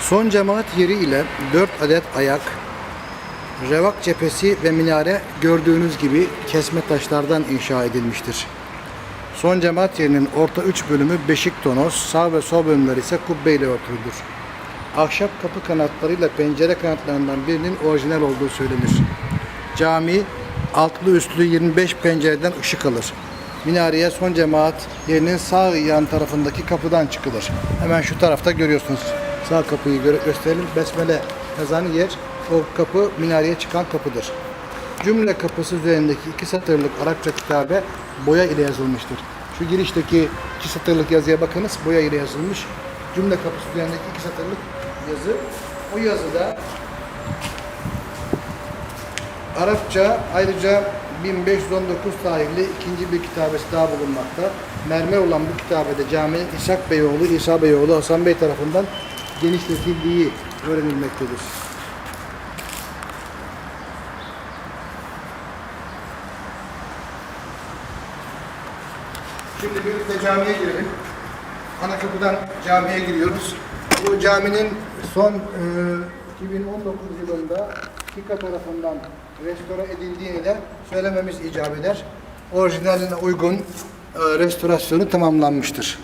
Son cemaat yeri ile 4 adet ayak, revak cephesi ve minare gördüğünüz gibi kesme taşlardan inşa edilmiştir. Son cemaat yerinin orta üç bölümü beşik tonoz, sağ ve sol bölümler ise kubbe ile örtülüdür. Ahşap kapı kanatlarıyla pencere kanatlarından birinin orijinal olduğu söylenir. Cami altlı üstlü 25 pencereden ışık alır. Minareye son cemaat yerinin sağ yan tarafındaki kapıdan çıkılır. Hemen şu tarafta görüyorsunuz. Sağ kapıyı göre- gösterelim. Besmele yazan yer o kapı minareye çıkan kapıdır. Cümle kapısı üzerindeki iki satırlık Arapça kitabe boya ile yazılmıştır. Şu girişteki iki satırlık yazıya bakınız boya ile yazılmış. Cümle kapısı üzerindeki iki satırlık yazı. O yazıda Arapça ayrıca 1519 tarihli ikinci bir kitabesi daha bulunmakta. Mermer olan bu kitabede caminin İshak Beyoğlu, İsa Beyoğlu, Hasan Bey tarafından genişletildiği öğrenilmektedir. Şimdi birlikte camiye girelim. Ana kapıdan camiye giriyoruz. Bu caminin son e, 2019 yılında KİKA tarafından restore edildiğini de söylememiz icap eder. Orijinaline uygun e, restorasyonu tamamlanmıştır.